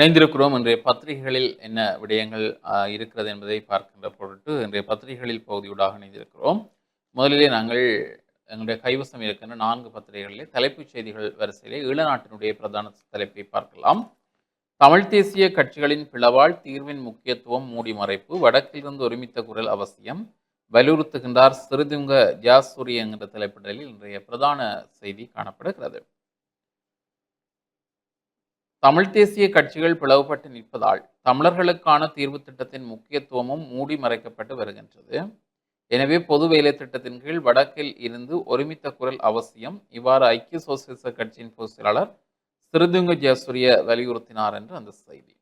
இணைந்திருக்கிறோம். இன்றைய பத்திரிகைகளில் என்ன விடயங்கள் இருக்கிறது என்பதை பார்க்கின்ற பொருட்டு இன்றைய பத்திரிகைகளில் பகுதியூடாக இணைந்திருக்கிறோம். முதலிலே நாங்கள் எங்களுடைய கைவசம் இருக்கின்ற நான்கு பத்திரிகைகளிலே தலைப்புச் செய்திகள் வரிசையிலே ஈழநாட்டினுடைய பிரதான தலைப்பை பார்க்கலாம். தமிழ் தேசிய கட்சிகளின் பிளவால் தீர்வின் முக்கியத்துவம் மூடி மறைப்பு வடக்கிலிருந்து ஒருமித்த குரல் அவசியம் வலியுறுத்துகின்றார் சிறுதுங்க ஜாசூரி என்கிற தலைப்பிடலில் இன்றைய பிரதான செய்தி காணப்படுகிறது. தமிழ் தேசிய கட்சிகள் பிளவுபட்டு நிற்பதால் தமிழர்களுக்கான தீர்வு திட்டத்தின் முக்கியத்துவமும் மூடி மறைக்கப்பட்டு வருகின்றது. எனவே பொது வேலை திட்டத்தின் கீழ் வடக்கில் இருந்து ஒருமித்த குரல் அவசியம். இவ்வாறு ஐக்கிய சோசியலிச கட்சியின் பொதுச் செயலாளர் சிறுதுங்க ஜெயசூரிய வலியுறுத்தினார் என்று அந்த செய்தி.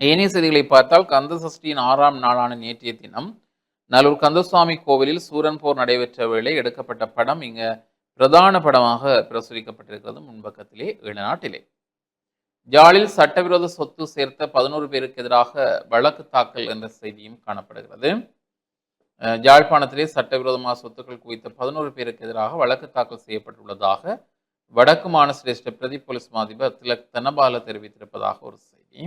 ஏனைய செய்திகளை பார்த்தால் கந்த சஷ்டியின் ஆறாம் நாளான நேற்றைய தினம் நல்லூர் கந்தசுவாமி கோவிலில் சூரன் போர் நடைபெற்ற வேளை எடுக்கப்பட்ட படம் இங்கு பிரதான படமாக பிரசுரிக்கப்பட்டிருக்கிறது. முன்பக்கத்திலே ஈழ நாட்டிலே ஜாலில் சட்டவிரோத சொத்து சேர்த்த பதினோரு பேருக்கு எதிராக வழக்கு தாக்கல் என்ற செய்தியும் காணப்படுகிறது. அஹ், யாழ்ப்பாணத்திலே சட்டவிரோதமாக சொத்துக்கள் குவித்த பதினோரு பேருக்கு எதிராக வழக்கு தாக்கல் செய்யப்பட்டுள்ளதாக வடக்கு மாநசிரேஷ்ட பிரதி போலீஸ் மாதிபர் திலக் தனபால தெரிவித்திருப்பதாக ஒரு செய்தி.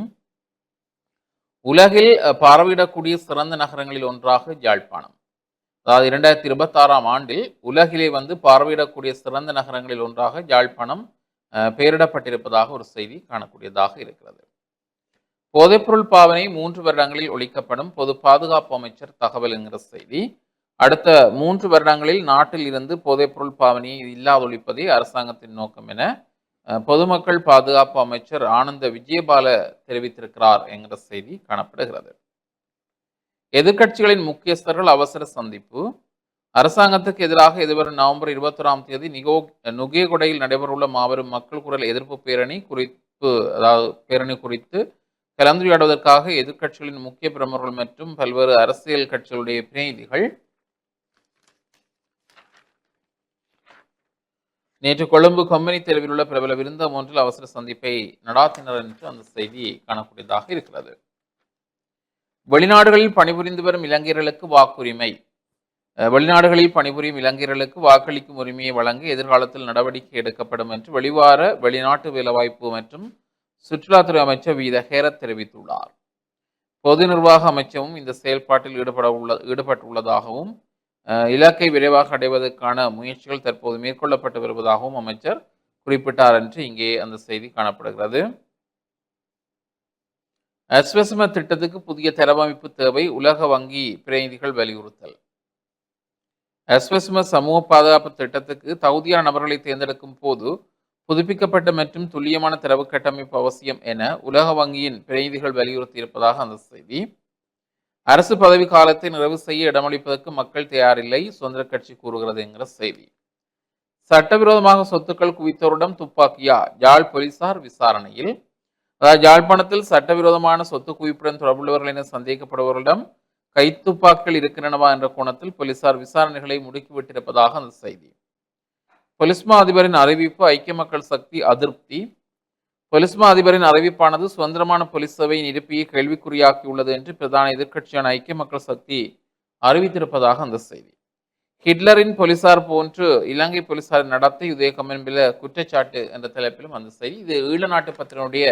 உலகில் பார்வையிடக்கூடிய சிறந்த நகரங்களில் ஒன்றாக யாழ்ப்பாணம் அதாவது இரண்டாயிரத்தி இருபத்தாறாம் ஆண்டில் உலகிலே வந்து பார்வையிடக்கூடிய சிறந்த நகரங்களில் ஒன்றாக யாழ்ப்பாணம் பெயரிடப்பட்டிருப்பதாக ஒரு செய்தி காணக்கூடியதாக இருக்கிறது. போதைப்பொருள் பாவனை மூன்று வருடங்களில் ஒழிக்கப்படும் பொது பாதுகாப்பு அமைச்சர் தகவல் என்கிற செய்தி. அடுத்த மூன்று வருடங்களில் நாட்டில் இருந்து போதைப்பொருள் பாவனையை இல்லாதொழிப்பதே அரசாங்கத்தின் நோக்கம் என அஹ், பொதுமக்கள் பாதுகாப்பு அமைச்சர் ஆனந்த விஜயபால தெரிவித்திருக்கிறார் என்கிற செய்தி காணப்படுகிறது. எதிர்க்கட்சிகளின் முக்கியஸ்தர்கள் அவசர சந்திப்பு. அரசாங்கத்துக்கு எதிராக எதிர்வரும் நவம்பர் இருபத்தொராம் தேதி நிகோ நுகேகொடையில் நடைபெறவுள்ள மாபெரும் மக்கள் குரல் எதிர்ப்பு பேரணி குறிப்பு அதாவது பேரணி குறித்து கலந்துரையாடுவதற்காக எதிர்க்கட்சிகளின் முக்கிய பிரமுகர்கள் மற்றும் பல்வேறு அரசியல் கட்சிகளுடைய பிரதிநிதிகள் நேற்று கொழும்பு கம்பெனி தெருவில் உள்ள பிரபல விருந்தம் ஒன்றில் அவசர சந்திப்பை நடாத்தினர் என்று அந்த செய்தி காணக்கூடியதாக இருக்கிறது. வெளிநாடுகளில் பணிபுரிந்து வரும் இளைஞர்களுக்கு வாக்குரிமை வெளிநாடுகளில் பணிபுரியும் இளைஞர்களுக்கு வாக்களிக்கும் உரிமையை வழங்க எதிர்காலத்தில் நடவடிக்கை எடுக்கப்படும் என்று வெளிவார வெளிநாட்டு வேலைவாய்ப்பு மற்றும் சுற்றுலாத்துறை அமைச்சர் வீத ஹேரத் தெரிவித்துள்ளார். பொது நிர்வாக அமைச்சரும் இந்த செயல்பாட்டில் ஈடுபட உள்ள ஈடுபட்டுள்ளதாகவும் இலக்கை விரைவாக அடைவதற்கான முயற்சிகள் தற்போது மேற்கொள்ளப்பட்டு வருவதாகவும் அமைச்சர் குறிப்பிட்டார் என்று இங்கே அந்த செய்தி காணப்படுகிறது. அஸ்வசம திட்டத்துக்கு புதிய தரவமைப்பு தேவை உலக வங்கி பிரதிநிதிகள் வலியுறுத்தல். எஸ்வெஸ்மஸ் சமூக பாதுகாப்பு திட்டத்துக்கு தகுதியான நபர்களை தேர்ந்தெடுக்கும் போது புதுப்பிக்கப்பட்ட மற்றும் துல்லியமான தரவு கட்டமைப்பு அவசியம் என உலக வங்கியின் பிரதிநிதிகள் வலியுறுத்தியிருப்பதாக அந்த செய்தி. அரசு பதவி காலத்தை நிறைவு செய்ய இடமளிப்பதற்கு மக்கள் தயாரில்லை சுதந்திர கட்சி கூறுகிறது என்கிற செய்தி. சட்டவிரோதமாக சொத்துக்கள் குவித்தோரிடம் துப்பாக்கியா? யாழ் போலீசார் விசாரணையில். அதாவது யாழ்ப்பாணத்தில் சட்டவிரோதமான சொத்து குவிப்புடன் தொடர்புள்ளவர்கள் என சந்தேகப்படுபவர்களிடம் கைத்துப்பாக்கள் இருக்கின்றனவா என்ற கோணத்தில் போலீசார் விசாரணைகளை முடுக்கிவிட்டிருப்பதாக அந்த செய்தி. பொலிஸ்மா அதிபரின் அறிவிப்பு ஐக்கிய மக்கள் சக்தி அதிருப்தி. பொலிஸ்மா அதிபரின் அறிவிப்பானது சுதந்திரமான போலீஸ் சபையின் இருப்பையை கேள்விக்குறியாக்கியுள்ளது என்று பிரதான எதிர்க்கட்சியான ஐக்கிய மக்கள் சக்தி அறிவித்திருப்பதாக அந்த செய்தி. ஹிட்லரின் போலீசார் போன்று இலங்கை போலீசாரின் நடத்தை உதயகம் என்பில குற்றச்சாட்டு என்ற தலைப்பிலும் அந்த செய்தி. இது ஈழ நாட்டு பத்திரனுடைய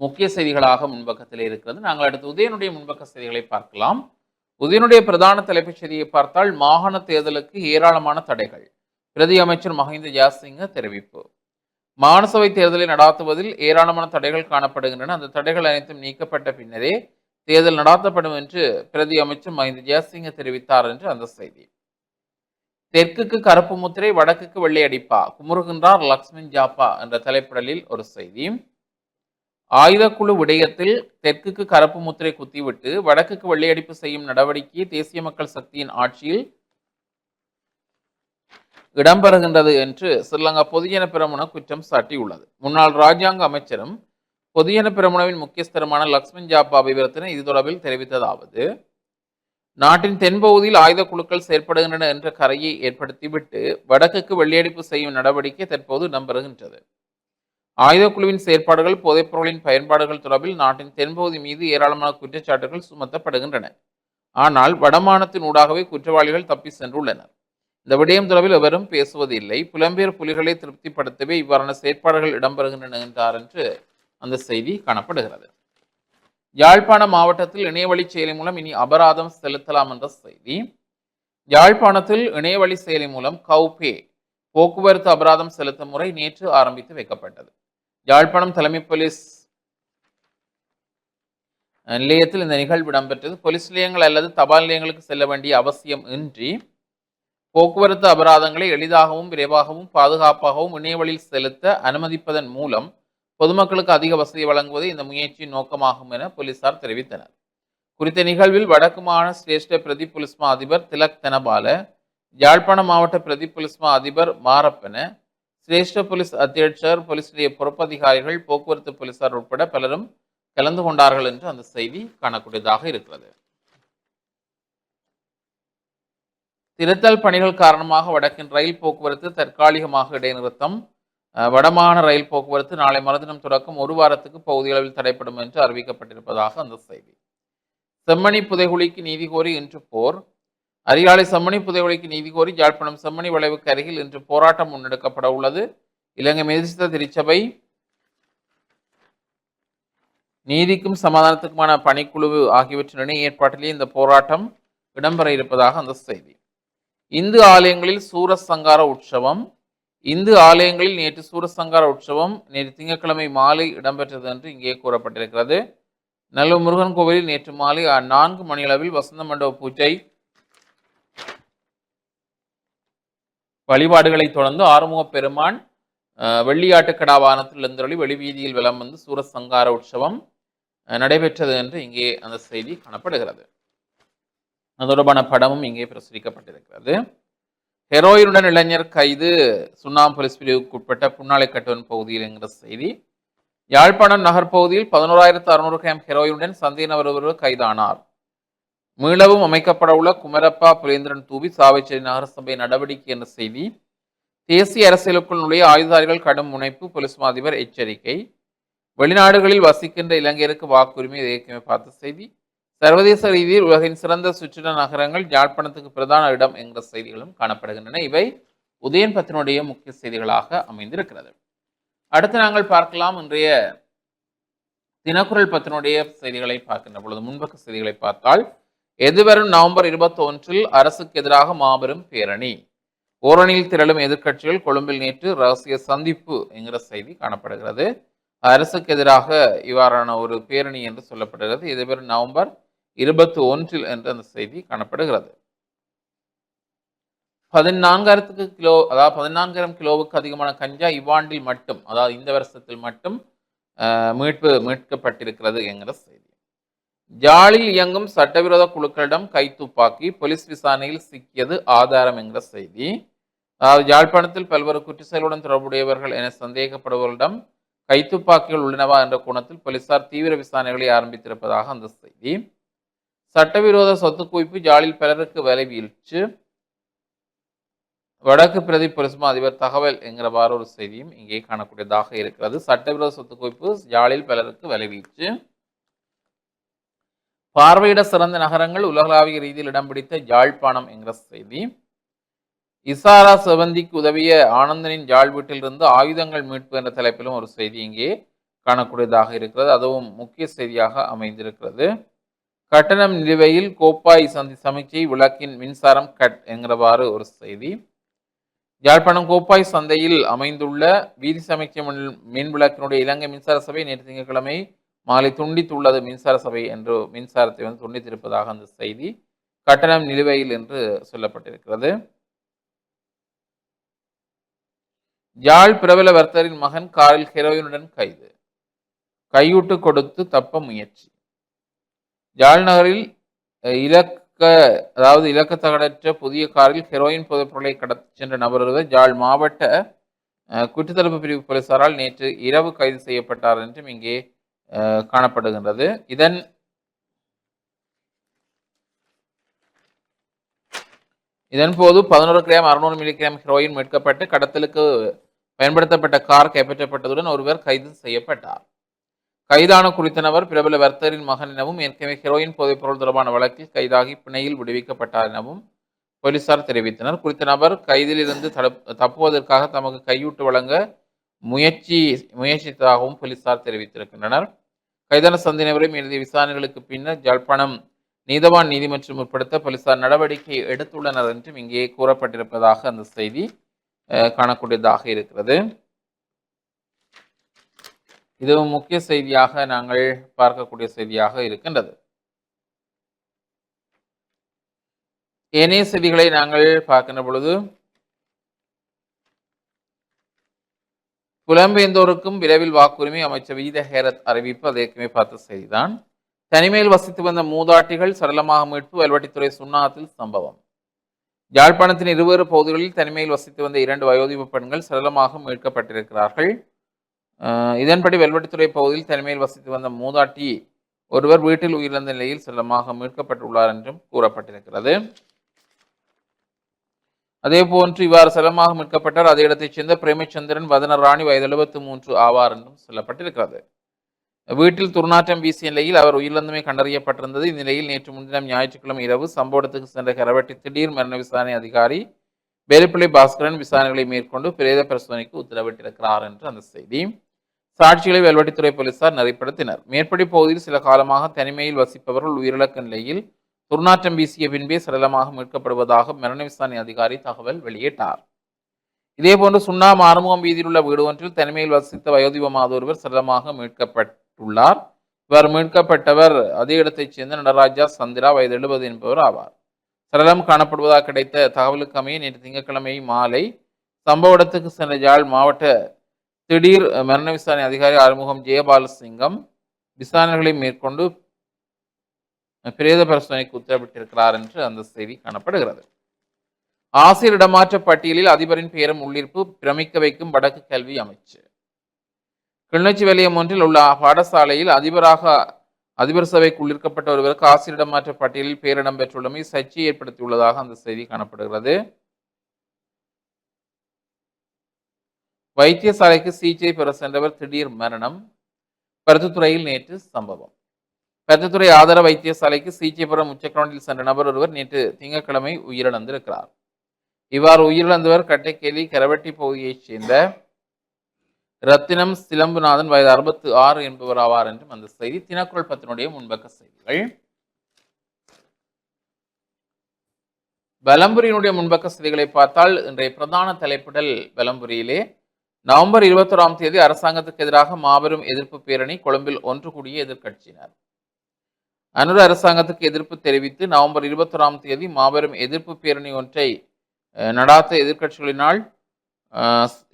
முக்கிய செய்திகளாக முன்பக்கத்தில் இருக்கிறது. நாங்கள் அடுத்து உதயனுடைய முன்பக்க செய்திகளை பார்க்கலாம். உதயனுடைய பிரதான தலைப்புச் செய்தியை பார்த்தால் மாகாண தேர்தலுக்கு ஏராளமான தடைகள். பிரதி அமைச்சர் மஹிந்த ஜாசிங்க தெரிவிப்பு. மாநசபை தேர்தலை நடாத்துவதில் ஏராளமான தடைகள் காணப்படுகின்றன. அந்த தடைகள் அனைத்தும் நீக்கப்பட்ட பின்னரே தேர்தல் நடாத்தப்படும் என்று பிரதி அமைச்சர் மஹிந்த ஜெயசிங்க தெரிவித்தார் என்று அந்த செய்தி. தெற்குக்கு கருப்பு முத்திரை வடக்குக்கு வெள்ளை அடிப்பா குமுறுகின்றார் லக்ஷ்மண் ஜாப்பா என்ற தலைப்படலில் ஒரு செய்தி. ஆயுதக்குழு விடயத்தில் தெற்குக்கு கருப்பு முத்திரை குத்திவிட்டு வடக்குக்கு வெள்ளையடிப்பு செய்யும் நடவடிக்கை தேசிய மக்கள் சக்தியின் ஆட்சியில் இடம்பெறுகின்றது என்று ஸ்ரீலங்கா பொதுஜன பிரமுன குற்றம் சாட்டியுள்ளது. முன்னாள் ராஜாங்க அமைச்சரும் பொதுஜன பிரமுனவின் முக்கியஸ்தரமான லக்ஷ்மண் ஜாப்பா விவரத்தினை இது தொடர்பில் தெரிவித்ததாவது நாட்டின் தென்பகுதியில் ஆயுத குழுக்கள் செயற்படுகின்றன என்ற கரையை ஏற்படுத்திவிட்டு வடக்குக்கு வெள்ளையடிப்பு செய்யும் நடவடிக்கை தற்போது இடம்பெறுகின்றது. ஆயுதக்குழுவின் செயற்பாடுகள் போதைப்பொருளின் பயன்பாடுகள் தொடர்பில் நாட்டின் தென்பகுதி மீது ஏராளமான குற்றச்சாட்டுகள் சுமத்தப்படுகின்றன. ஆனால் வடமானத்தின் ஊடாகவே குற்றவாளிகள் தப்பி சென்றுள்ளனர். இந்த விடயம் தொடர்பில் எவரும் பேசுவதில்லை. புலம்பெயர் புலிகளை திருப்திப்படுத்தவே இவ்வாறான செயற்பாடுகள் இடம்பெறுகின்றன என்றார் என்று அந்த செய்தி காணப்படுகிறது. யாழ்ப்பாண மாவட்டத்தில் இணையவழி செயலி மூலம் இனி அபராதம் செலுத்தலாம் என்ற செய்தி. யாழ்ப்பாணத்தில் இணையவழி செயலி மூலம் கௌபே போக்குவரத்து அபராதம் செலுத்தும் முறை நேற்று ஆரம்பித்து வைக்கப்பட்டது. யாழ்ப்பாணம் தலைமை போலீஸ் நிலையத்தில் இந்த நிகழ்வு இடம்பெற்றது. போலீஸ் நிலையங்கள் அல்லது தபால் நிலையங்களுக்கு செல்ல வேண்டிய அவசியம் இன்றி போக்குவரத்து அபராதங்களை எளிதாகவும் விரைவாகவும் பாதுகாப்பாகவும் இணையவழியில் செலுத்த அனுமதிப்பதன் மூலம் பொதுமக்களுக்கு அதிக வசதி வழங்குவது இந்த முயற்சியின் நோக்கமாகும் என போலீசார் தெரிவித்தனர். குறித்த நிகழ்வில் வடக்கு மாகாண சிரேஷ்ட பிரதி புலிஸ்மா அதிபர் திலக் தனபால யாழ்ப்பாணம் மாவட்ட பிரதி புலிஸ்மா அதிபர் மாரப்பன சிரேஷ்ட போலீஸ் அத்தியட்சர் போலீஸ் நிலைய பொறுப்பதிகாரிகள் போக்குவரத்து போலீசார் உட்பட பலரும் கலந்து கொண்டார்கள் என்று அந்த செய்தி காணக்கூடியதாக இருக்கிறது. திருத்தல் பணிகள் காரணமாக வடக்கின் ரயில் போக்குவரத்து தற்காலிகமாக இடைநிறுத்தம். அஹ், ரயில் போக்குவரத்து நாளை மறுதினம் தொடக்கம் ஒரு வாரத்துக்கு பகுதியளவில் தடைப்படும் என்று அறிவிக்கப்பட்டிருப்பதாக அந்த செய்தி. செம்மணி புதைகுழிக்கு நீதி கோரி இன்று போர். அரியாலை செம்மணி புதைவழிக்கு நீதி கோரி யாழ்ப்பாணம் செம்மணி வளைவுக்கு அருகில் இன்று போராட்டம் முன்னெடுக்கப்பட உள்ளது. இலங்கை மெதிசித்த திருச்சபை நீதிக்கும் சமாதானத்துக்குமான பணிக்குழு ஆகியவற்றின் இணை இந்த போராட்டம் இடம்பெற இருப்பதாக அந்த செய்தி. இந்து ஆலயங்களில் சூரசங்கார உற்சவம் இந்து ஆலயங்களில் நேற்று சூரசங்கார உற்சவம் நேற்று திங்கட்கிழமை மாலை இடம்பெற்றது என்று இங்கே கூறப்பட்டிருக்கிறது. நல்லூர் முருகன் கோவிலில் நேற்று மாலை நான்கு மணியளவில் வசந்த மண்டப பூஜை வழிபாடுகளை தொடர்ந்து ஆறுமுக பெருமான் அஹ், வாகனத்தில் கடாவானத்தில் வெளிவீதியில் விளம் வந்து சூரசங்கார உற்சவம் நடைபெற்றது என்று இங்கே அந்த செய்தி காணப்படுகிறது. அது தொடர்பான படமும் இங்கே பிரசுரிக்கப்பட்டிருக்கிறது. ஹெரோயினுடன் இளைஞர் கைது சுண்ணாம்பு போலீஸ் பிரிவுக்கு உட்பட்ட புன்னாலை கட்டுவன் பகுதியில் என்கிற செய்தி. யாழ்ப்பாணம் நகர்ப்பகுதியில் பதினோராயிரத்து அறுநூறு கிராம் ஹெரோயினுடன் சந்தேக ஒருவர் கைதானார். மீளவும் அமைக்கப்பட உள்ள குமரப்பா புலேந்திரன் தூவி சாவைச்சேரி நகரசபை நடவடிக்கை என்ற செய்தி. தேசிய அரசியலுக்குள் நுழைய ஆயுதாரிகள் கடும் முனைப்பு போலீஸ் மாதிபர் எச்சரிக்கை. வெளிநாடுகளில் வசிக்கின்ற இலங்கையருக்கு வாக்குரிமை இயக்கமே பார்த்த செய்தி. சர்வதேச ரீதியில் உலகின் சிறந்த சுற்றுலா நகரங்கள் யாழ்ப்பாணத்துக்கு பிரதான இடம் என்கிற செய்திகளும் காணப்படுகின்றன. இவை உதயன் பத்தினுடைய முக்கிய செய்திகளாக அமைந்திருக்கிறது. அடுத்து நாங்கள் பார்க்கலாம் இன்றைய தினக்குரல் பத்தினுடைய செய்திகளை பார்க்கின்ற பொழுது முன்பக்க செய்திகளை பார்த்தால் எதிர்வரும் நவம்பர் இருபத்தி ஒன்றில் அரசுக்கு எதிராக மாபெரும் பேரணி. ஓரணியில் திரளும் எதிர்க்கட்சிகள் கொழும்பில் நேற்று ரகசிய சந்திப்பு என்கிற செய்தி காணப்படுகிறது. அரசுக்கு எதிராக இவ்வாறான ஒரு பேரணி என்று சொல்லப்படுகிறது. எதிர்வரும் நவம்பர் இருபத்தி ஒன்றில் என்று அந்த செய்தி காணப்படுகிறது. பதினான்காயிரத்துக்கு கிலோ அதாவது பதினான்காயிரம் கிலோவுக்கு அதிகமான கஞ்சா இவ்வாண்டில் மட்டும் அதாவது இந்த வருஷத்தில் மட்டும் மீட்பு மீட்கப்பட்டிருக்கிறது என்கிற செய்தி. ஜாலில் இயங்கும் சட்டவிரோத குழுக்களிடம் கைத்துப்பாக்கி போலீஸ் விசாரணையில் சிக்கியது ஆதாரம் என்கிற செய்தி. அதாவது யாழ்ப்பாணத்தில் பல்வேறு குற்ற செயலுடன் தொடர்புடையவர்கள் என சந்தேகப்படுபவர்களிடம் கைத்துப்பாக்கிகள் உள்ளனவா என்ற கோணத்தில் போலீசார் தீவிர விசாரணைகளை ஆரம்பித்திருப்பதாக அந்த செய்தி. சட்டவிரோத சொத்து குவிப்பு ஜாலில் பலருக்கு வலை வீழ்ச்சி. வடக்கு பிரதி போலீஸ் அதிபர் தகவல் என்கிறவாறு ஒரு செய்தியும் இங்கே காணக்கூடியதாக இருக்கிறது. சட்டவிரோத சொத்து குவிப்பு ஜாலில் பலருக்கு வலை வீழ்ச்சி. பார்வையிட சிறந்த நகரங்கள் உலகளாவிய ரீதியில் இடம் பிடித்த யாழ்ப்பாணம் என்கிற செய்தி. இசாரா செவந்திக்கு உதவிய ஆனந்தனின் யாழ் வீட்டிலிருந்து ஆயுதங்கள் மீட்பு என்ற தலைப்பிலும் ஒரு செய்தி இங்கே காணக்கூடியதாக இருக்கிறது. அதுவும் முக்கிய செய்தியாக அமைந்திருக்கிறது. கட்டணம் நிலுவையில் கோப்பாய் சந்தி சமீட்சை விளக்கின் மின்சாரம் கட் என்கிறவாறு ஒரு செய்தி. யாழ்ப்பாணம் கோப்பாய் சந்தையில் அமைந்துள்ள வீதி சமைச்சை மின் மின் விளக்கினுடைய இலங்கை மின்சார சபை நேற்று திங்கட்கிழமை மாலை துண்டித்துள்ளது மின்சார சபை என்று மின்சாரத்தை வந்து துண்டித்திருப்பதாக அந்த செய்தி கட்டணம் நிலுவையில் என்று சொல்லப்பட்டிருக்கிறது. யாழ் பிரபல வர்த்தரின் மகன் காரில் ஹெரோயினுடன் கைது. கையூட்டு கொடுத்து தப்ப முயற்சி. யாழ் நகரில் இலக்க அதாவது இலக்கத்தகடற்ற புதிய காரில் ஹெரோயின் புதைப்பொருளை கடத்தி சென்ற நபர் ஒருவர் யாழ் மாவட்ட குற்றத்தடுப்பு பிரிவு போலீசாரால் நேற்று இரவு கைது செய்யப்பட்டார் என்றும் இங்கே காணப்படுகின்றது. இதன் இதன் போது பதினோரு கிராம் அறுநூறு மில்லிகிராம் ஹெரோயின் மீட்கப்பட்டு கடத்தலுக்கு பயன்படுத்தப்பட்ட கார் கைப்பற்றப்பட்டதுடன் ஒருவர் கைது செய்யப்பட்டார். கைதான குறித்த நபர் பிரபல வர்த்தரின் மகன் எனவும் ஏற்கனவே ஹெரோயின் போதைப்பொருள் தொடர்பான வழக்கில் கைதாகி பிணையில் விடுவிக்கப்பட்டார் எனவும் போலீசார் தெரிவித்தனர். குறித்த நபர் கைதிலிருந்து தப்புவதற்காக தமக்கு கையூட்டு வழங்க முயற்சி முயற்சித்ததாகவும் போலீசார் தெரிவித்திருக்கின்றனர். கைதான சந்தினவரையும் எழுதிய விசாரணைகளுக்கு பின்னர் ஜாழ்ப்பாணம் நீதவான் நீதிமன்றம் உட்படுத்த போலீசார் நடவடிக்கை எடுத்துள்ளனர் என்றும் இங்கே கூறப்பட்டிருப்பதாக அந்த செய்தி அஹ், காணக்கூடியதாக இருக்கிறது. இதுவும் முக்கிய செய்தியாக நாங்கள் பார்க்கக்கூடிய செய்தியாக இருக்கின்றது. ஏனைய செய்திகளை நாங்கள் பார்க்கின்ற பொழுது புலம்பெயர்ந்தோருக்கும் விரைவில் வாக்குரிமை அமைச்சர் வீத ஹேரத் அறிவிப்பு அது ஏற்கனவே பார்த்த செய்திதான். தனிமையில் வசித்து வந்த மூதாட்டிகள் சரளமாக மீட்பு வல்வட்டித்துறை சுண்ணாத்தில் சம்பவம். யாழ்ப்பாணத்தின் இருவேறு பகுதிகளில் தனிமையில் வசித்து வந்த இரண்டு வயோதிப பெண்கள் சரளமாக மீட்கப்பட்டிருக்கிறார்கள். இதன்படி வெல்வெட்டித்துறை பகுதியில் தனிமையில் வசித்து வந்த மூதாட்டி ஒருவர் வீட்டில் உயிரிழந்த நிலையில் சரளமாக மீட்கப்பட்டுள்ளார் என்றும் கூறப்பட்டிருக்கிறது. அதே போன்று இவ்வாறு சரளமாக மீட்கப்பட்டார். அதே இடத்தைச் சேர்ந்த பிரேமச்சந்திரன் வதனராணி வயது எழுபத்தி மூன்று ஆவார் என்றும் சொல்லப்பட்டிருக்கிறது. வீட்டில் துர்நாற்றம் வீசிய நிலையில் அவர் உயிரிழந்தமை கண்டறியப்பட்டிருந்தது. இந்நிலையில் நேற்று முன்தினம் ஞாயிற்றுக்கிழமை இரவு சம்பவத்துக்கு சென்ற கரவட்டி திடீர் மரண விசாரணை அதிகாரி வேலுப்பிள்ளை பாஸ்கரன் விசாரணைகளை மேற்கொண்டு பிரேத பரிசோதனைக்கு உத்தரவிட்டிருக்கிறார் என்று அந்த செய்தி. சாட்சிகளை வெல்வெட்டித்துறை போலீசார் நெறிப்படுத்தினர். மேற்படி பகுதியில் சில காலமாக தனிமையில் வசிப்பவர்கள் உயிரிழக்க நிலையில் துர்நாற்றம் வீசிய பின்பே சரளமாக மீட்கப்படுவதாக மரண விசாரணை அதிகாரி தகவல் வெளியிட்டார். இதேபோன்று சுண்ணாம் ஆறுமுகம் வீதியில் உள்ள வீடு ஒன்றில் தனிமையில் வசித்த வயோதிபமாத ஒருவர் சரளமாக மீட்கப்பட்டுள்ளார். இவர் மீட்கப்பட்டவர் அதே இடத்தைச் சேர்ந்த நடராஜா சந்திரா வயது எழுபது என்பவர் ஆவார். சரளம் காணப்படுவதாக கிடைத்த தகவலுக்கமைய நேற்று திங்கட்கிழமை மாலை சம்பவ இடத்துக்கு சென்ற யாழ் மாவட்ட திடீர் மரண விசாரணை அதிகாரி ஆறுமுகம் ஜெயபாலசிங்கம் விசாரணைகளை மேற்கொண்டு பிரேத பரிசோதனைக்கு உத்தரவிட்டிருக்கிறார் என்று அந்த செய்தி காணப்படுகிறது. ஆசிரியர் இடமாற்ற பட்டியலில் அதிபரின் பெயரும் உள்ளிருப்பு பிரமிக்க வைக்கும் வடக்கு கல்வி அமைச்சு. கிளிநொச்சி வலயம் ஒன்றில் உள்ள பாடசாலையில் அதிபராக அதிபர் சபைக்கு உள்ளிருக்கப்பட்ட ஒருவருக்கு ஆசிரியர் இடமாற்ற பட்டியலில் பெயர் இடம்பெற்றுள்ளமை சர்ச்சை ஏற்படுத்தியுள்ளதாக அந்த செய்தி காணப்படுகிறது. வைத்தியசாலைக்கு சிகிச்சை பெற சென்றவர் திடீர் மரணம். பருத்தித்துறையில் நேற்று சம்பவம். பெத்தத்துறை ஆதார வைத்தியசாலைக்கு சிகிச்சை பெற சென்ற நபர் ஒருவர் நேற்று திங்கட்கிழமை உயிரிழந்திருக்கிறார். இவ்வாறு உயிரிழந்தவர் கட்டைக்கேலி கரவட்டி பகுதியைச் சேர்ந்த ரத்தினம் சிலம்புநாதன் வயது அறுபத்து ஆறு என்பவர் ஆவார் என்றும் அந்த செய்தி. தினக்குரல் பத்தினுடைய முன்பக்க செய்திகள். பலம்புரியினுடைய முன்பக்க செய்திகளை பார்த்தால் இன்றைய பிரதான தலைப்பிடல் பலம்புரியிலே நவம்பர் இருபத்தோராம் தேதி அரசாங்கத்துக்கு எதிராக மாபெரும் எதிர்ப்பு பேரணி கொழும்பில் ஒன்று கூடிய எதிர்க்கட்சியினர். அனுர அரசாங்கத்துக்கு எதிர்ப்பு தெரிவித்து நவம்பர் இருபத்தோராம் தேதி மாபெரும் எதிர்ப்பு பேரணி ஒன்றை நடாத்த எதிர்க்கட்சிகளினால்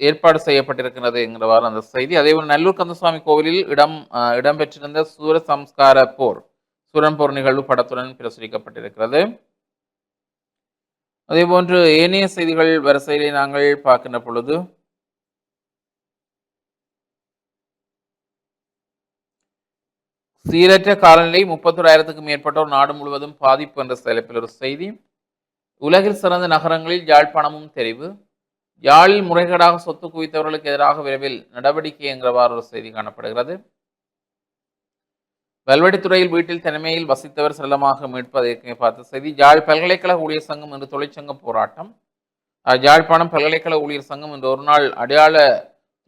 ஏற்பாடு செய்யப்பட்டிருக்கிறது என்கிறவாறு அந்த செய்தி. அதேபோல் நல்லூர் கந்தசுவாமி கோவிலில் இடம் இடம்பெற்றிருந்த சூர சம்ஸ்கார போர் சூரன்போர் நிகழ்வு படத்துடன் பிரசுரிக்கப்பட்டிருக்கிறது. அதேபோன்று ஏனைய செய்திகள் வரிசையிலே நாங்கள் பார்க்கின்ற பொழுது சீரற்ற காலநிலை முப்பத்தோராயிரத்துக்கும் மேற்பட்டோர் நாடு முழுவதும் பாதிப்பு என்ற தலைப்பில் ஒரு செய்தி. உலகில் சிறந்த நகரங்களில் யாழ்ப்பாணமும் தெரிவு. யாழில் முறைகேடாக சொத்து குவித்தவர்களுக்கு எதிராக விரைவில் நடவடிக்கை என்கிறவாறு ஒரு செய்தி காணப்படுகிறது. வல்வடித்துறையில் வீட்டில் தனிமையில் வசித்தவர் செல்லமாக மீட்பது ஏற்கனவே பார்த்த செய்தி. யாழ் பல்கலைக்கழக ஊழியர் சங்கம் என்று தொழிற்சங்க போராட்டம். யாழ்ப்பாணம் பல்கலைக்கழக ஊழியர் சங்கம் இன்று ஒரு நாள் அடையாள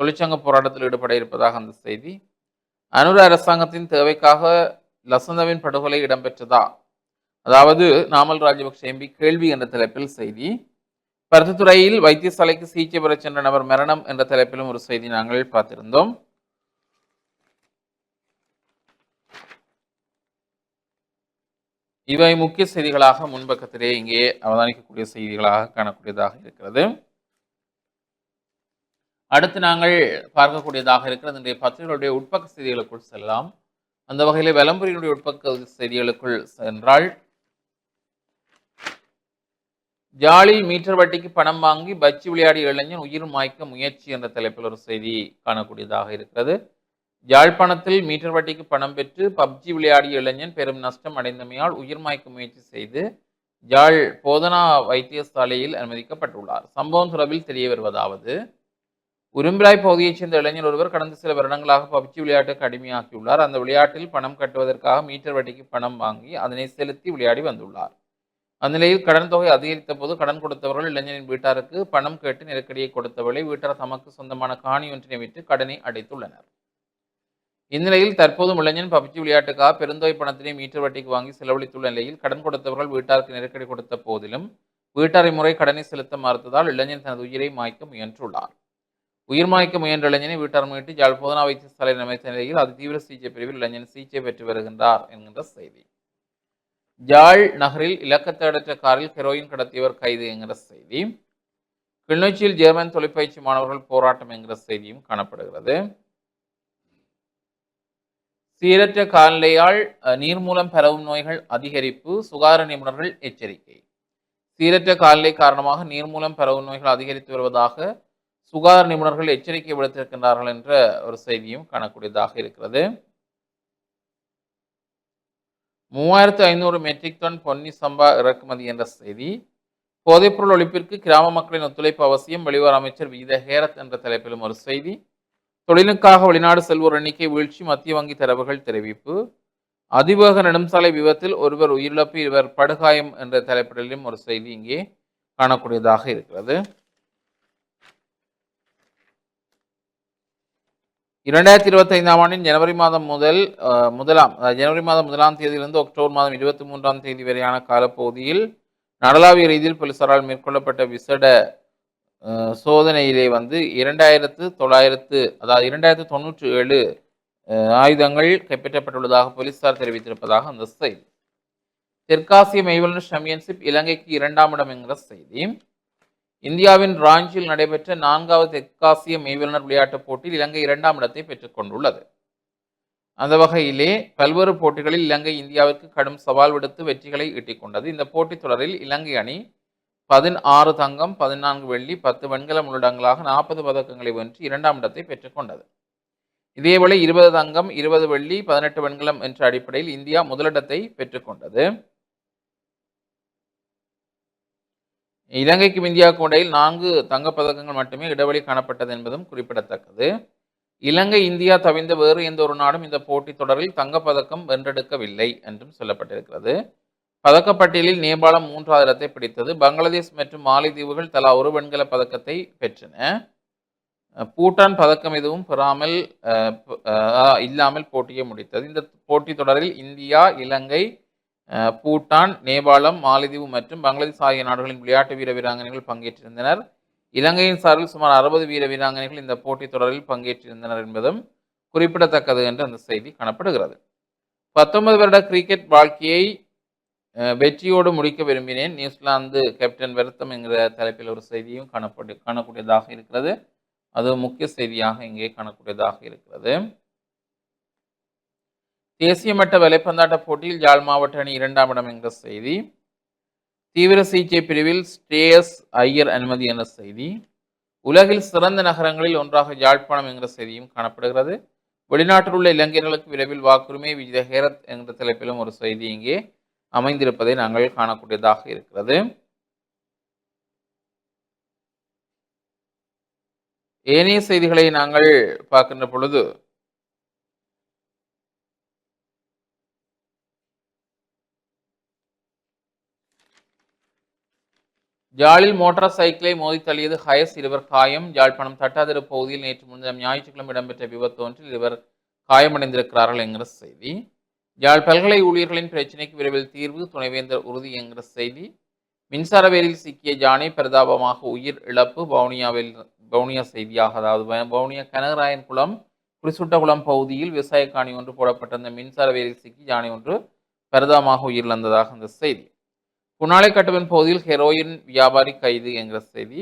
தொழிற்சங்க போராட்டத்தில் ஈடுபட இருப்பதாக அந்த செய்தி. அனுர அரசாங்கத்தின் தேவைக்காக லசந்தவின் படுகொலை இடம்பெற்றதா? அதாவது நாமல் ராஜபக்ஷ எம்பி கேள்வி என்ற தலைப்பில் செய்தி. பருத்தித்துறையில் வைத்தியசாலைக்கு சிகிச்சை பெறச் சென்ற நபர் மரணம் என்ற தலைப்பிலும் ஒரு செய்தி நாங்கள் பார்த்திருந்தோம். இவை முக்கிய செய்திகளாக முன்பக்கத்திலே இங்கே அவதானிக்கக்கூடிய செய்திகளாக காணக்கூடியதாக இருக்கிறது. அடுத்து நாங்கள் பார்க்கக்கூடியதாக இருக்கிறது இன்றைய பத்திரிகைகளுடைய உட்பக்க செய்திகளுக்குள் செல்லலாம். அந்த வகையில் விளம்பரியினுடைய உட்பக்க செய்திகளுக்குள் சென்றால் ஜாலி மீட்டர் வட்டிக்கு பணம் வாங்கி பச்சி விளையாடிய இளைஞன் உயிர் மாய்க்க முயற்சி என்ற தலைப்பில் ஒரு செய்தி காணக்கூடியதாக இருக்கிறது. யாழ்ப்பாணத்தில் மீட்டர் வட்டிக்கு பணம் பெற்று பப்ஜி விளையாடிய இளைஞன் பெரும் நஷ்டம் அடைந்தமையால் உயிர் மாய்க்க முயற்சி செய்து யாழ் போதனா வைத்தியசாலையில் அனுமதிக்கப்பட்டுள்ளார். சம்பவம் தொடர்பில் தெரிய வருவதாவது உரும்பிராய் பகுதியைச் சேர்ந்த இளைஞர் ஒருவர் கடந்த சில வருடங்களாக பப்ஜி விளையாட்டுக்கு அடிமையாகியுள்ளார். அந்த விளையாட்டில் பணம் கட்டுவதற்காக மீட்டர் வட்டிக்கு பணம் வாங்கி அதனை செலுத்தி விளையாடி வந்துள்ளார். அந்த நிலையில் கடன் தொகை அதிகரித்த போது கடன் கொடுத்தவர்கள் இளைஞரின் வீட்டாருக்கு பணம் கேட்டு நெருக்கடியை கொடுத்தவர்களை வீட்டார் தமக்கு சொந்தமான காணி ஒன்றினை விட்டு கடனை அடைத்துள்ளனர். இந்நிலையில் தற்போதும் இளைஞன் பப்ஜி விளையாட்டுக்காக பெருந்தொகை பணத்தினை மீட்டர் வட்டிக்கு வாங்கி செலவழித்துள்ள நிலையில் கடன் கொடுத்தவர்கள் வீட்டாருக்கு நெருக்கடி கொடுத்த போதிலும் வீட்டாரை முறை கடனை செலுத்த மறுத்ததால் இளைஞன் தனது உயிரை மாய்க்க முயன்றுள்ளார். உயிர் மாய்க்க முயன்ற இளைஞனை வீட்டார் மீட்டு யாழ் போதனா வைத்தியசாலையில் அமைத்த நிலையில் அது தீவிர சிகிச்சை பிரிவில் இளைஞன் சிகிச்சை பெற்று வருகின்றார் என்கின்ற செய்தி. யாழ் நகரில் இலக்கத்தேடற்ற காரில் ஹெரோயின் கடத்தியவர் கைது என்கிற செய்தி. கிளிநொச்சியில் ஜெர்மன் தொழிற்பயிற்சி மாணவர்கள் போராட்டம் என்கிற செய்தியும் காணப்படுகிறது. சீரற்ற காலநிலையால் அஹ், நீர் மூலம் பரவும் நோய்கள் அதிகரிப்பு சுகாதார நிபுணர்கள் எச்சரிக்கை. சீரற்ற காலநிலை காரணமாக நீர் மூலம் பரவும் நோய்கள் அதிகரித்து வருவதாக சுகாதார நிபுணர்கள் எச்சரிக்கை விடுத்திருக்கின்றார்கள் என்ற ஒரு செய்தியும் காணக்கூடியதாக இருக்கிறது. மூவாயிரத்து ஐநூறு மெட்ரிக் டன் பொன்னி சம்பா இறக்குமதி என்ற செய்தி. போதைப்பொருள் ஒழிப்பிற்கு கிராம மக்களின் ஒத்துழைப்பு அவசியம் வெளிவார அமைச்சர் விகித ஹேரத் என்ற தலைப்பிலும் ஒரு செய்தி. தொழிலுக்காக வெளிநாடு செல்வோர் எண்ணிக்கை வீழ்ச்சி மத்திய வங்கி தரவுகள் தெரிவிப்பு. அதிவேக நெடும்சாலை விபத்தில் ஒருவர் உயிரிழப்பு இருவர் படுகாயம் என்ற தலைப்பிடலிலும் ஒரு செய்தி இங்கே காணக்கூடியதாக இருக்கிறது. இரண்டாயிரத்தி இருபத்தைந்தாம் ஆண்டின் ஜனவரி மாதம் முதல் முதலாம் ஜனவரி மாதம் முதலாம் தேதியிலிருந்து அக்டோபர் மாதம் இருபத்தி மூன்றாம் தேதி வரையான காலப்பகுதியில் நடலாவிய ரீதியில் போலீசாரால் மேற்கொள்ளப்பட்ட விசேட சோதனையிலே வந்து இரண்டாயிரத்து தொள்ளாயிரத்து அதாவது இரண்டாயிரத்து தொண்ணூற்றி ஏழு ஆயுதங்கள் கைப்பற்றப்பட்டுள்ளதாக போலீசார் தெரிவித்திருப்பதாக அந்த செய்தி. தெற்காசிய மெய்வல்னர் சாம்பியன்ஷிப் இலங்கைக்கு இரண்டாம் இடம் என்கிற செய்தி. இந்தியாவின் ராஞ்சியில் நடைபெற்ற நான்காவது தெற்காசிய மெய்வல்னர் விளையாட்டுப் போட்டியில் இலங்கை இரண்டாம் இடத்தை பெற்றுக்கொண்டுள்ளது. அந்த வகையிலே பல்வேறு போட்டிகளில் இலங்கை இந்தியாவிற்கு கடும் சவால் விடுத்து வெற்றிகளை ஈட்டிக்கொண்டது இந்த போட்டித் தொடரில் இலங்கை அணி பதினாறு தங்கம் பதினான்கு வெள்ளி பத்து வெண்கலம் உள்ளடங்களாக நாற்பது பதக்கங்களை வென்று இரண்டாம் இடத்தை பெற்றுக்கொண்டது. இதேவேளை இருபது தங்கம் இருபது வெள்ளி பதினெட்டு வெண்கலம் என்ற அடிப்படையில் இந்தியா முதலிடத்தை பெற்றுக்கொண்டது. இலங்கைக்கும் இந்தியாவுக்கும் இடையில் நான்கு தங்கப்பதக்கங்கள் மட்டுமே இடைவெளி காணப்பட்டது என்பதும் குறிப்பிடத்தக்கது. இலங்கை இந்தியா தவிர்ந்த வேறு எந்த ஒரு நாடும் இந்த போட்டித் தொடரில் தங்கப்பதக்கம் வென்றெடுக்கவில்லை என்றும் சொல்லப்பட்டிருக்கிறது. பதக்கப்பட்டியலில் நேபாளம் மூன்றாவது இடத்தை பிடித்தது. பங்களாதேஷ் மற்றும் மாலைதீவுகள் தலா ஒரு வெண்கல பதக்கத்தை பெற்றன. பூட்டான் பதக்கம் எதுவும் பெறாமல் இல்லாமல் போட்டியை முடித்தது. இந்த போட்டித் தொடரில் இந்தியா இலங்கை பூட்டான் நேபாளம் மாலத்தீவு மற்றும் பங்களாதேஷ் ஆகிய நாடுகளின் விளையாட்டு வீர வீராங்கனைகள் பங்கேற்றிருந்தனர். இலங்கையின் சார்பில் சுமார் அறுபது வீர வீராங்கனைகள் இந்த போட்டித் தொடரில் பங்கேற்றிருந்தனர் என்பதும் குறிப்பிடத்தக்கது என்று அந்த செய்தி காணப்படுகிறது. பத்தொன்பது வருட கிரிக்கெட் வாழ்க்கையை வெற்றியோடு முடிக்க விரும்பினேன். நியூசிலாந்து கேப்டன் வருத்தம் என்கிற தலைப்பில் ஒரு செய்தியும் காணப்படு காணக்கூடியதாக இருக்கிறது. அது முக்கிய செய்தியாக இங்கே காணக்கூடியதாக இருக்கிறது. தேசிய மட்ட விலைப்பந்தாட்ட போட்டியில் யாழ் மாவட்ட அணி இரண்டாம் இடம் என்ற செய்தி. தீவிர சிகிச்சை பிரிவில் ஸ்ரேயஸ் ஐயர் அனுமதி என்ற செய்தி. உலகில் சிறந்த நகரங்களில் ஒன்றாக யாழ்ப்பாணம் என்ற செய்தியும் காணப்படுகிறது. வெளிநாட்டில் உள்ள இளைஞர்களுக்கு விரைவில் வாக்குரிமை விஜய ஹேரத் என்ற தலைப்பிலும் ஒரு செய்தி இங்கே அமைந்திருப்பதை நாங்கள் காணக்கூடியதாக இருக்கிறது. ஏனைய செய்திகளை நாங்கள் பார்க்கின்ற பொழுது ஜாலில் மோட்டார் சைக்கிளை மோதி தள்ளியது ஹயஸ் இருவர் காயம். யாழ்ப்பாணம் தட்டாதிரு பகுதியில் நேற்று முன்தினம் ஞாயிற்றுக்கிழமை இடம்பெற்ற விபத்து ஒன்றில் இருவர் காயமடைந்திருக்கிறார்கள் என்கிற செய்தி. யாழ் பல்கலை ஊழியர்களின் பிரச்சினைக்கு விரைவில் தீர்வு துணைவேந்தர் உறுதி என்கிற செய்தி. மின்சார வேலில் சிக்கிய ஜானை பரிதாபமாக உயிர் இழப்பு. வவுனியாவில் வவுனியா செய்தியாக அதாவது வவுனியா கனகராயன் குளம் குறிசுட்டகுளம் பகுதியில் விவசாய காணி ஒன்று போடப்பட்ட அந்த மின்சார வேலில் சிக்கி ஜானே ஒன்று பரிதாபமாக உயிரிழந்ததாக அந்த செய்தி. குணாலைக்கட்டுவன் பகுதியில் ஹெரோயின் வியாபாரி கைது என்கிற செய்தி.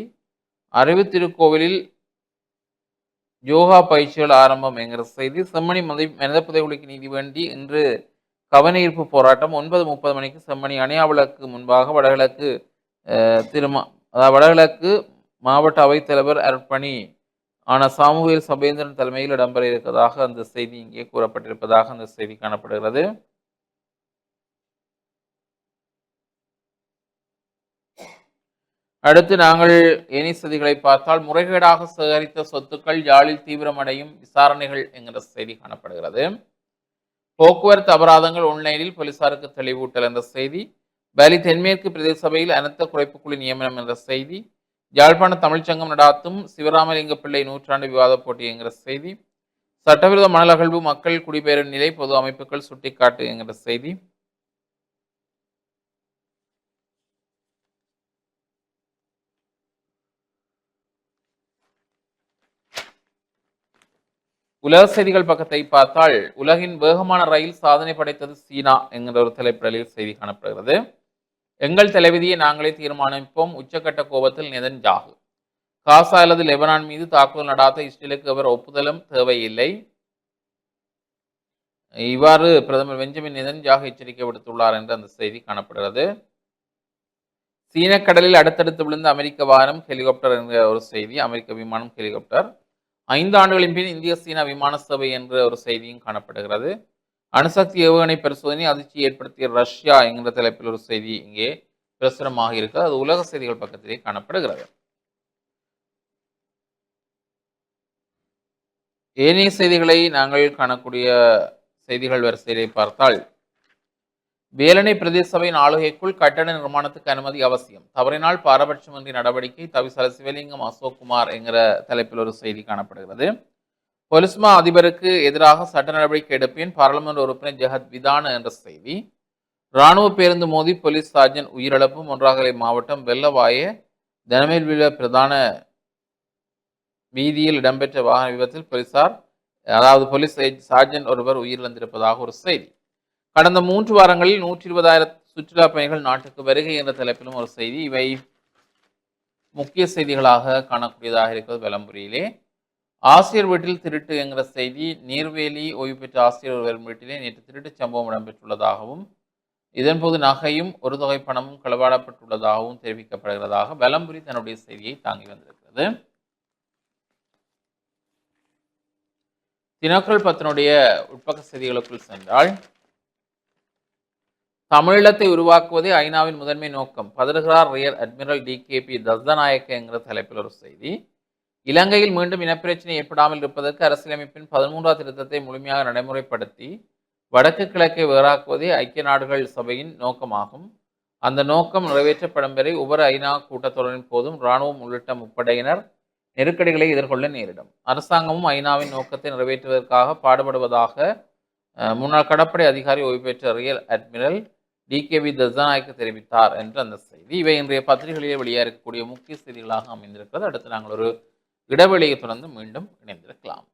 அறிவு திருக்கோவிலில் யோகா பயிற்சிகள் ஆரம்பம் என்கிற செய்தி. செம்மணி மதி மனித புதைகுலிக்கு நீதி வேண்டி இன்று கவனஈர்ப்பு போராட்டம் ஒன்பது முப்பது மணிக்கு செம்மணி அணையாவிளக்கு முன்பாக வடகிழக்கு திருமா அதாவது வடகிழக்கு மாவட்ட அவைத்தலைவர் அர்ப்பணி ஆன சாமுவேல் சபேந்திரன் தலைமையில் இடம்பெற இருப்பதாக அந்த செய்தி இங்கே கூறப்பட்டிருப்பதாக அந்த செய்தி காணப்படுகிறது. அடுத்து நாங்கள் ஏனி செய்திகளை பார்த்தால் முறைகேடாக சேகரித்த சொத்துக்கள் யாழில் தீவிரமடையும் விசாரணைகள் என்கிற செய்தி காணப்படுகிறது. போக்குவரத்து அபராதங்கள் ஒன்லைனில் போலீசாருக்கு தெளிவூட்டல் என்ற செய்தி பேலி தென்மேற்கு பிரதேச சபையில் அனர்த்த குறைப்பு குழு நியமனம் என்ற செய்தி யாழ்ப்பாண தமிழ்ச்சங்கம் நடாத்தும் சிவராமலிங்க பிள்ளை நூற்றாண்டு விவாதப் போட்டி என்கிற செய்தி சட்டவிரோத மணல் அகழ்வு மக்கள் குடிபெயரும் நிலை பொது அமைப்புகள் சுட்டிக்காட்டு என்கிற செய்தி உலக செய்திகள் பக்கத்தை பார்த்தால் உலகின் வேகமான ரயில் சாதனை படைத்தது சீனா என்கிற ஒரு தலைப்பிடலில் செய்தி காணப்படுகிறது. எங்கள் தலைவிதியை நாங்களே தீர்மானிப்போம். உச்சக்கட்ட கோபத்தில் நிதன் ஜாகு. காசா அல்லது லெபனான் மீது தாக்குதல் நடாத்த இஸ்ரேலுக்கு அவர் ஒப்புதலும் தேவையில்லை. இவ்வாறு பிரதமர் பெஞ்சமின் நிதன்ஜாக எச்சரிக்கை விடுத்துள்ளார் என்று அந்த செய்தி காணப்படுகிறது. சீன கடலில் அடுத்தடுத்து விழுந்த அமெரிக்க வாகனம் ஹெலிகாப்டர் என்ற ஒரு செய்தி அமெரிக்க விமானம் ஹெலிகாப்டர். ஐந்து ஆண்டுகளின் பின் இந்திய சீனா விமான சேவை என்ற ஒரு செய்தியும் காணப்படுகிறது. அணுசக்தி ஏவுகணை பரிசோதனை அதிர்ச்சி ஏற்படுத்திய ரஷ்யா என்கிற தலைப்பில் ஒரு செய்தி இங்கே பிரசுரமாக இருக்கு. அது உலக செய்திகள் பக்கத்திலே காணப்படுகிறது. ஏனைய செய்திகளை நாங்கள் காணக்கூடிய செய்திகள் வரிசையிலே பார்த்தால் வேலனை பிரதேச சபையின் ஆளுகைக்குள் கட்டட நிர்மாணத்துக்கு அனுமதி அவசியம். தவறினால் பாரபட்சமின்றி நடவடிக்கை தவிசால சிவலிங்கம் அசோக்குமார் என்கிற தலைப்பில் ஒரு செய்தி காணப்படுகிறது. பொலிஸ்மா அதிபருக்கு எதிராக சட்ட நடவடிக்கை எடுப்பேன் பாராளுமன்ற உறுப்பினர் ஜெகத் விதான என்ற செய்தி. இராணுவ பேருந்து மோதி போலீஸ் சார்ஜன் உயிரிழப்பு மொன்றாகலை மாவட்டம் வெள்ளவாய தனமேல்வில பிரதான வீதியில் இடம்பெற்ற வாகன விபத்தில் போலீசார் அதாவது போலீஸ் சார்ஜன் ஒருவர் உயிரிழந்திருப்பதாக ஒரு செய்தி. கடந்த மூன்று வாரங்களில் நூற்றி இருபதாயிரம் சுற்றுலா பயணிகள் நாட்டுக்கு வருகை என்ற தலைப்பிலும் ஒரு செய்தி. இவை முக்கிய செய்திகளாக காணக்கூடியதாக இருக்கிறது விளம்புரியிலே ஆசிரியர் வீட்டில் திருட்டு என்கிற செய்தி நீர்வேலி ஓய்வு பெற்ற ஆசிரியர் ஒருவர் வீட்டிலே நேற்று திருட்டு சம்பவம் இடம்பெற்றுள்ளதாகவும் இதன்போது நகையும் ஒரு தொகை பணமும் களவாடப்பட்டுள்ளதாகவும் தெரிவிக்கப்படுகிறதாக விளம்புரி தன்னுடைய செய்தியை தாங்கி வந்திருக்கிறது. தினக்குரல் பத்தினுடைய உட்பக்க செய்திகளுக்குள் சென்றால் தமிழீழத்தை உருவாக்குவதே ஐநாவின் முதன்மை நோக்கம். பதறுகிறார் ரியர் அட்மிரல் டிகேபி தஸ்தநாயக்க என்கிற தலைப்பில் ஒரு செய்தி. இலங்கையில் மீண்டும் இனப்பிரச்சனை ஏற்படாமல் இருப்பதற்கு அரசியலமைப்பின் பதிமூன்றாம் திருத்தத்தை முழுமையாக நடைமுறைப்படுத்தி வடக்கு கிழக்கை வேறாக்குவதே ஐக்கிய நாடுகள் சபையின் நோக்கமாகும். அந்த நோக்கம் நிறைவேற்றப்படும் வரை ஒவ்வொரு ஐநா கூட்டத்தொடரின் போதும் இராணுவம் உள்ளிட்ட முப்படையினர் நெருக்கடிகளை எதிர்கொள்ள நேரிடும். அரசாங்கமும் ஐநாவின் நோக்கத்தை நிறைவேற்றுவதற்காக பாடுபடுவதாக முன்னாள் கடற்படை அதிகாரி ஓய்வு பெற்ற rear admiral D K V Dassanayake தெரிவித்தார் என்ற அந்த செய்தி. இவை இன்றைய பத்திரிகைகளிலே வெளியாக இருக்கக்கூடிய முக்கிய செய்திகளாக அமைந்திருக்கிறது. அடுத்து நாங்கள் ஒரு இடைவெளியை தொடர்ந்து மீண்டும் இணைந்திருக்கலாம்.